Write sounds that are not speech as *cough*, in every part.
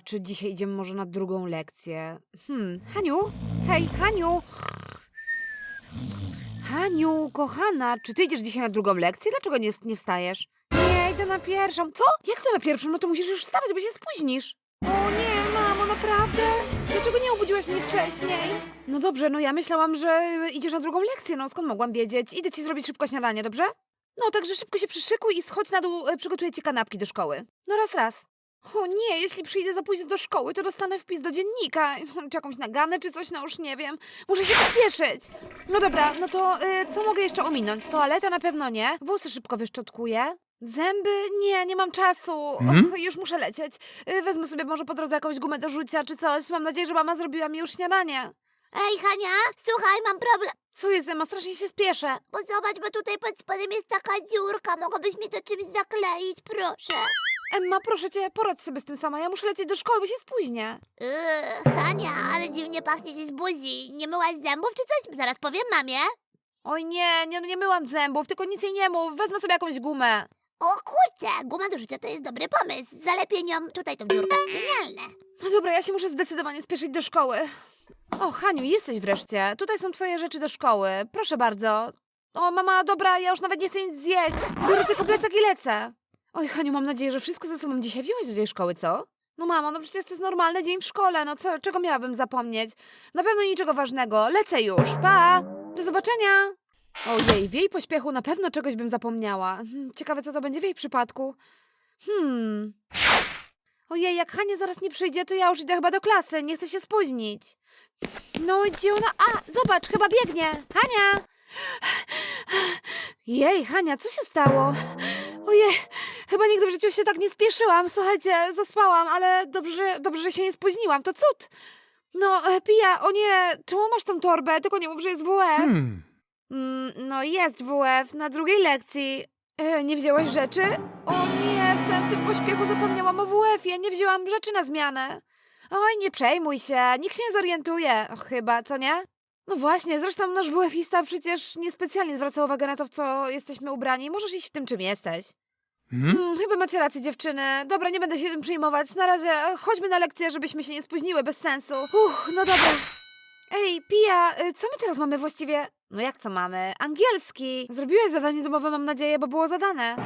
Czy dzisiaj idziemy może na drugą lekcję? Hmm, Haniu? Hej, Haniu! Haniu, kochana, czy ty idziesz dzisiaj na drugą lekcję? Dlaczego nie, nie wstajesz? Nie, idę na pierwszą. Co? Jak to na pierwszą? No to musisz już wstawać, bo się spóźnisz. O nie, mamo, naprawdę? Dlaczego nie obudziłaś mnie wcześniej? No dobrze, no ja myślałam, że idziesz na drugą lekcję, no skąd mogłam wiedzieć? Idę ci zrobić szybko śniadanie, dobrze? No, także szybko się przyszykuj i schodź na dół, e, przygotuję ci kanapki do szkoły. No raz, raz. O nie, jeśli przyjdę za późno do szkoły, to dostanę wpis do dziennika, *laughs* czy jakąś naganę, czy coś, no już nie wiem. Muszę się pospieszyć. No dobra, no to y, co mogę jeszcze ominąć? Toaleta na pewno nie. Włosy szybko wyszczotkuję. Zęby? Nie, nie mam czasu. Mhm. Och, już muszę lecieć. Y, wezmę sobie może po drodze jakąś gumę do rzucia, czy coś. Mam nadzieję, że mama zrobiła mi już śniadanie. Ej, Hania, słuchaj, mam problem. Co jest, Emma? Strasznie się spieszę. Bo zobacz, bo tutaj pod spodem jest taka dziurka. Mogłabyś mi to czymś zakleić, proszę. Emma, proszę cię, poradź sobie z tym sama. Ja muszę lecieć do szkoły, bo się spóźnię. Yy, Hania, ale dziwnie pachnie ci z buzi. Nie myłaś zębów czy coś? Zaraz powiem mamie. Oj nie, nie, no nie myłam zębów, tylko nic jej nie mów. Wezmę sobie jakąś gumę. O kurczę, guma do życia to jest dobry pomysł. Zalepię nią tutaj tą dziurkę. Genialne. No dobra, ja się muszę zdecydowanie spieszyć do szkoły. O, Haniu, jesteś wreszcie. Tutaj są twoje rzeczy do szkoły. Proszę bardzo. O, mama, dobra, ja już nawet nie chcę nic zjeść. Biorę tylko plecak i lecę. Oj, Haniu, mam nadzieję, że wszystko ze sobą dzisiaj wzięłaś do tej szkoły, co? No mamo, no przecież to jest normalny dzień w szkole, no co, czego miałabym zapomnieć? Na pewno niczego ważnego. Lecę już, pa! Do zobaczenia! Ojej, w jej pośpiechu na pewno czegoś bym zapomniała. Hmm, Ciekawe, co to będzie w jej przypadku. Hmm... Ojej, jak Hania zaraz nie przyjdzie, to ja już idę chyba do klasy. Nie chcę się spóźnić. No, gdzie ona? A, zobacz, chyba biegnie. Hania! Jej, Hania, co się stało? Ojej, chyba nigdy w życiu się tak nie spieszyłam. Słuchajcie, zaspałam, ale dobrze, dobrze, że się nie spóźniłam. To cud. No, e, Pija, o nie, czemu masz tą torbę? Tylko nie mów, że jest WF. Hmm. Mm, no jest WF na drugiej lekcji. E, nie wzięłaś rzeczy? O nie, w całym tym pośpiechu zapomniałam o WF-ie. Nie wzięłam rzeczy na zmianę. Oj, nie przejmuj się, nikt się nie zorientuje. O, chyba, co nie? No właśnie, zresztą nasz WF-ista przecież niespecjalnie zwraca uwagę na to, w co jesteśmy ubrani. Możesz iść w tym, czym jesteś. Hmm? Hmm, chyba macie rację, dziewczyny. Dobra, nie będę się tym przejmować. Na razie e, chodźmy na lekcję, żebyśmy się nie spóźniły, bez sensu. Uch, no dobra. Ej, Pia, y, co my teraz mamy właściwie? No jak co mamy? Angielski. Zrobiłaś zadanie domowe, mam nadzieję, bo było zadane.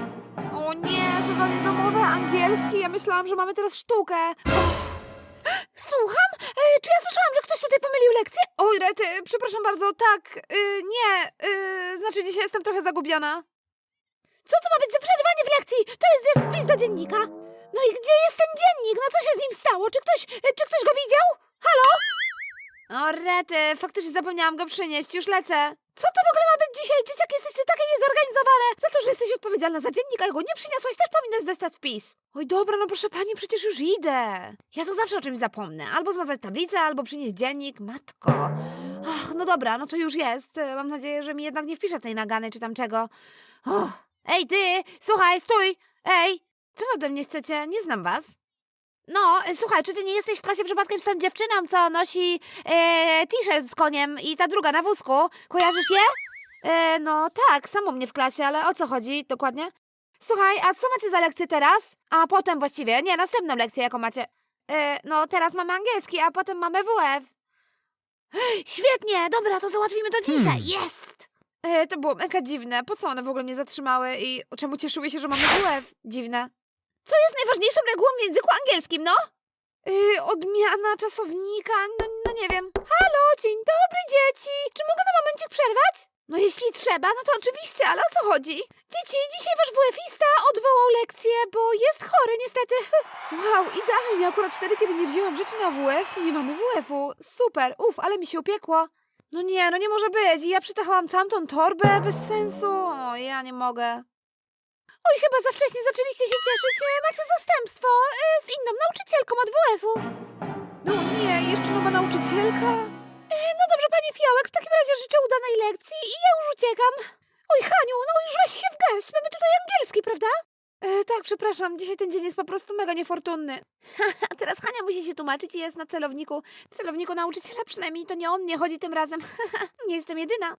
O nie, zadanie domowe, angielski. Ja myślałam, że mamy teraz sztukę. *gasps* Słucham? E, czy ja słyszałam, że ktoś tutaj pomylił lekcję? Oj, Rety, przepraszam bardzo, tak, y, nie, y, znaczy dzisiaj jestem trochę zagubiona. Co to ma być za przerywanie w lekcji? To jest wpis do dziennika. No i gdzie jest ten dziennik? No co się z nim stało? Czy ktoś, e, czy ktoś go widział? Halo? O rety, faktycznie zapomniałam go przynieść, już lecę. Co to w ogóle ma być dzisiaj? Dzieciaki, jesteście takie niezorganizowane. Za to, że jesteś odpowiedzialna za dziennik, a jego nie przyniosłaś, też powinnaś dostać wpis. Oj, dobra, no proszę pani, przecież już idę. Ja to zawsze o czymś zapomnę. Albo zmazać tablicę, albo przynieść dziennik. Matko. Ach, no dobra, no to już jest. E, Mam nadzieję, że mi jednak nie wpisze tej nagany czy tam czego. Och. Ej, ty, słuchaj, stój. Ej, co ode mnie chcecie? Nie znam was. No, e, słuchaj, czy ty nie jesteś w klasie przypadkiem z tą dziewczyną, co nosi e, t-shirt z koniem i ta druga na wózku? Kojarzysz je? E, no tak, samo mnie w klasie, ale o co chodzi dokładnie? Słuchaj, a co macie za lekcję teraz? A potem właściwie, nie, następną lekcję jaką macie? E, no, teraz mamy angielski, a potem mamy WF. *gasps* Świetnie, dobra, to załatwimy to dzisiaj. Hmm. Jest! E, to było mega dziwne. Po co one w ogóle mnie zatrzymały i czemu cieszyły się, że mamy WF? Dziwne. Co jest najważniejszą regułą w języku angielskim, no? Yy, odmiana czasownika, no, no nie wiem. Halo, dzień dobry dzieci! Czy mogę na momencik przerwać? No jeśli trzeba, no to oczywiście, ale o co chodzi? Dzieci, dzisiaj wasz WF-ista odwołał lekcję, bo jest chory niestety. *laughs* Wow, idealnie, akurat wtedy, kiedy nie wzięłam rzeczy na WF, nie mamy WF-u. Super, uf, ale mi się upiekło. No nie, no nie może być. I ja przytachałam całą tą torbę bez sensu. O, ja nie mogę. Oj, chyba za wcześnie zaczęliście się cieszyć. E, Macie zastępstwo e, z inną nauczycielką od WF-u. No nie, jeszcze nowa nauczycielka. E, no dobrze, panie Fiołek, w takim razie życzę udanej lekcji i ja już uciekam. Oj, Haniu, no już weź się w garść. Mamy tutaj angielski, prawda? E, tak, przepraszam, dzisiaj ten dzień jest po prostu mega niefortunny. *laughs* Teraz Hania musi się tłumaczyć i jest na celowniku. Celowniku nauczyciela, przynajmniej to nie on nie chodzi tym razem. *laughs* nie jestem jedyna.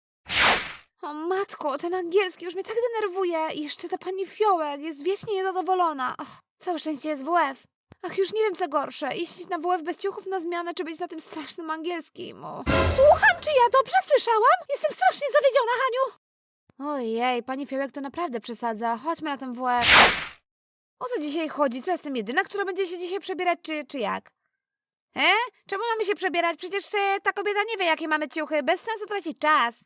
O matko, ten angielski już mnie tak denerwuje. I jeszcze ta pani Fiołek jest wiecznie niezadowolona. Och, całe szczęście jest WF. Ach, już nie wiem co gorsze. Iść na WF bez ciuchów na zmianę, czy być na tym strasznym angielskim. O. Słucham, czy ja dobrze słyszałam? Jestem strasznie zawiedziona, Haniu. Ojej, pani Fiołek to naprawdę przesadza. Chodźmy na ten WF. O co dzisiaj chodzi? Co jestem jedyna, która będzie się dzisiaj przebierać, czy, czy jak? E? Czemu mamy się przebierać? Przecież e, ta kobieta nie wie, jakie mamy ciuchy. Bez sensu tracić czas.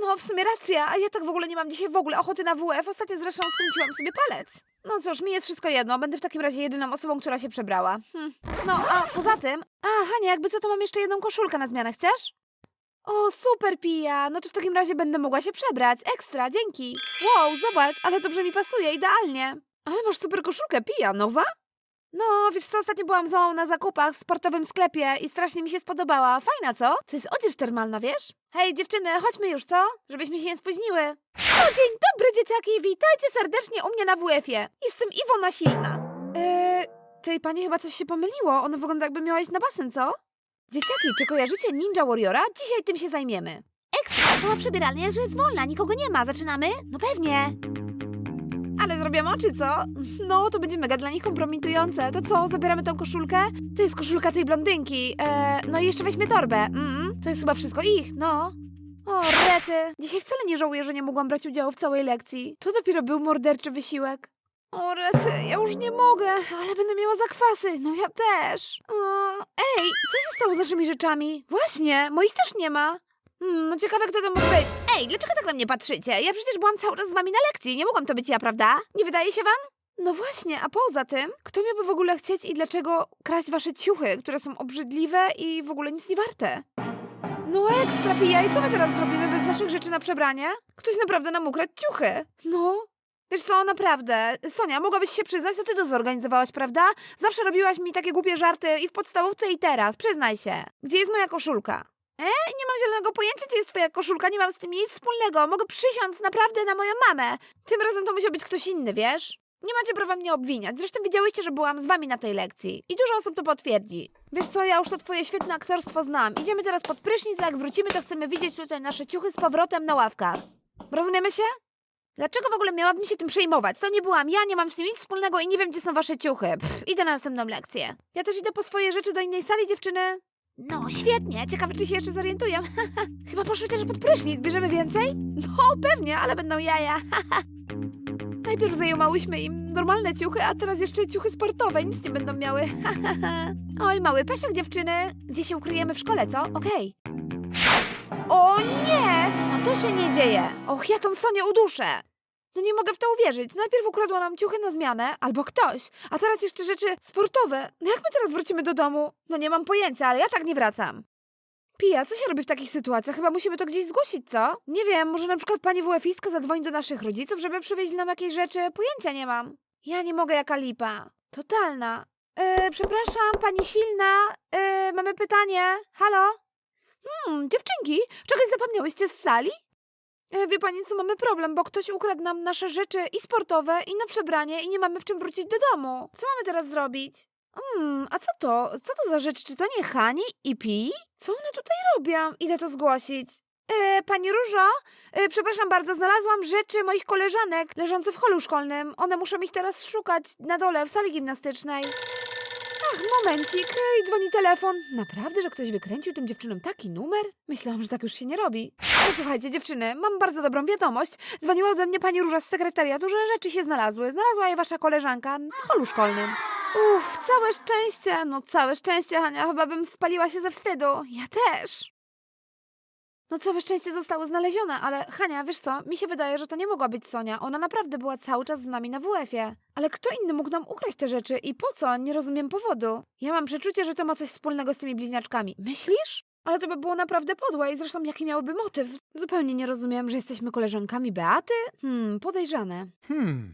No, w sumie racja, a ja tak w ogóle nie mam dzisiaj w ogóle ochoty na WF. Ostatnio zresztą skręciłam sobie palec. No cóż, mi jest wszystko jedno. Będę w takim razie jedyną osobą, która się przebrała. Hm. No, a poza tym... A, Hania, jakby co, to mam jeszcze jedną koszulkę na zmianę. Chcesz? O, super, Pija. No to w takim razie będę mogła się przebrać. Ekstra, dzięki. Wow, zobacz, ale dobrze mi pasuje, idealnie. Ale masz super koszulkę, Pija, nowa? No, wiesz co, ostatnio byłam z mamą na zakupach w sportowym sklepie i strasznie mi się spodobała. Fajna, co? To jest odzież termalna, wiesz? Hej, dziewczyny, chodźmy już, co? Żebyśmy się nie spóźniły. Dzień dobry, dzieciaki, witajcie serdecznie u mnie na WF-ie. Jestem Iwona Silna. Eee, tej pani chyba coś się pomyliło. Ono wygląda jakby miała iść na basen, co? Dzieciaki, czy kojarzycie Ninja Warriora? Dzisiaj tym się zajmiemy. Ekstra, cała przebieralnia, że jest wolna, nikogo nie ma. Zaczynamy? No pewnie. Ale zrobią oczy, co? No, to będzie mega dla nich kompromitujące. To co, zabieramy tą koszulkę? To jest koszulka tej blondynki. E, no i jeszcze weźmie torbę. Mm, to jest chyba wszystko ich, no. O, rety. Dzisiaj wcale nie żałuję, że nie mogłam brać udziału w całej lekcji. To dopiero był morderczy wysiłek. O, rety, ja już nie mogę, ale będę miała zakwasy. No ja też. Ej, co się stało z naszymi rzeczami? Właśnie, moich też nie ma. Hmm, no ciekawe, kto to mógł być. Ej, dlaczego tak na mnie patrzycie? Ja przecież byłam cały czas z wami na lekcji. Nie mogłam to być ja, prawda? Nie wydaje się wam? No właśnie, a poza tym, kto miałby w ogóle chcieć i dlaczego kraść wasze ciuchy, które są obrzydliwe i w ogóle nic nie warte? No ekstra, pija, i co my teraz zrobimy bez naszych rzeczy na przebranie? Ktoś naprawdę nam ukradł ciuchy. No. Wiesz co, naprawdę, Sonia, mogłabyś się przyznać, to ty to zorganizowałaś, prawda? Zawsze robiłaś mi takie głupie żarty i w podstawówce i teraz, przyznaj się. Gdzie jest moja koszulka? E, nie mam zielonego pojęcia, gdzie jest twoja koszulka, nie mam z tym nic wspólnego. Mogę przysiąc naprawdę na moją mamę. Tym razem to musiał być ktoś inny, wiesz? Nie macie prawa mnie obwiniać. Zresztą widziałyście, że byłam z wami na tej lekcji. I dużo osób to potwierdzi. Wiesz co, ja już to twoje świetne aktorstwo znam. Idziemy teraz pod prysznic, a jak wrócimy, to chcemy widzieć tutaj nasze ciuchy z powrotem na ławkach. Rozumiemy się? Dlaczego w ogóle miałabym się tym przejmować? To nie byłam ja, nie mam z tym nic wspólnego i nie wiem, gdzie są wasze ciuchy. Pff, idę na następną lekcję. Ja też idę po swoje rzeczy do innej sali, dziewczyny. No, świetnie. Ciekawe, czy się jeszcze zorientuję. *laughs* Chyba poszły też pod prysznic. Bierzemy więcej? No, pewnie, ale będą jaja. *laughs* Najpierw zajmowałyśmy im normalne ciuchy, a teraz jeszcze ciuchy sportowe. Nic nie będą miały. *laughs* Oj, mały peszek, dziewczyny. Gdzie się ukryjemy w szkole, co? Okej. O nie! To się nie dzieje. Och, ja tą Sonię uduszę. No nie mogę w to uwierzyć. Najpierw ukradła nam ciuchy na zmianę, albo ktoś, a teraz jeszcze rzeczy sportowe. No jak my teraz wrócimy do domu? No nie mam pojęcia, ale ja tak nie wracam. Pija, co się robi w takich sytuacjach? Chyba musimy to gdzieś zgłosić, co? Nie wiem, może na przykład pani WF-istka zadzwoni do naszych rodziców, żeby przywieźli nam jakieś rzeczy? Pojęcia nie mam. Ja nie mogę, jaka lipa. Totalna. E, przepraszam, pani Silna, e, mamy pytanie. Halo? Hmm, dziewczynki, czegoś zapomniałyście z sali? E, Wie pani co, mamy problem, bo ktoś ukradł nam nasze rzeczy i sportowe, i na przebranie, i nie mamy w czym wrócić do domu. Co mamy teraz zrobić? Hmm, a co to? Co to za rzecz? Czy to nie Hani i Pi? Co one tutaj robią? Idę to zgłosić. E, pani Różo, e, przepraszam bardzo, znalazłam rzeczy moich koleżanek leżące w holu szkolnym. One muszą ich teraz szukać na dole w sali gimnastycznej. Momencik, i dzwoni telefon. Naprawdę, że ktoś wykręcił tym dziewczynom taki numer? Myślałam, że tak już się nie robi. Słuchajcie, dziewczyny, mam bardzo dobrą wiadomość. Dzwoniła do mnie pani Róża z sekretariatu, że rzeczy się znalazły. Znalazła je wasza koleżanka w holu szkolnym. Uff, całe szczęście. No całe szczęście, Hania. Chyba bym spaliła się ze wstydu. Ja też. No całe szczęście zostały znalezione, ale Hania, wiesz co, mi się wydaje, że to nie mogła być Sonia. Ona naprawdę była cały czas z nami na WF-ie. Ale kto inny mógł nam ukraść te rzeczy i po co? Nie rozumiem powodu. Ja mam przeczucie, że to ma coś wspólnego z tymi bliźniaczkami. Myślisz? Ale to by było naprawdę podłe i zresztą jaki miałyby motyw? Zupełnie nie rozumiem, że jesteśmy koleżankami Beaty? Hmm, podejrzane. Hmm,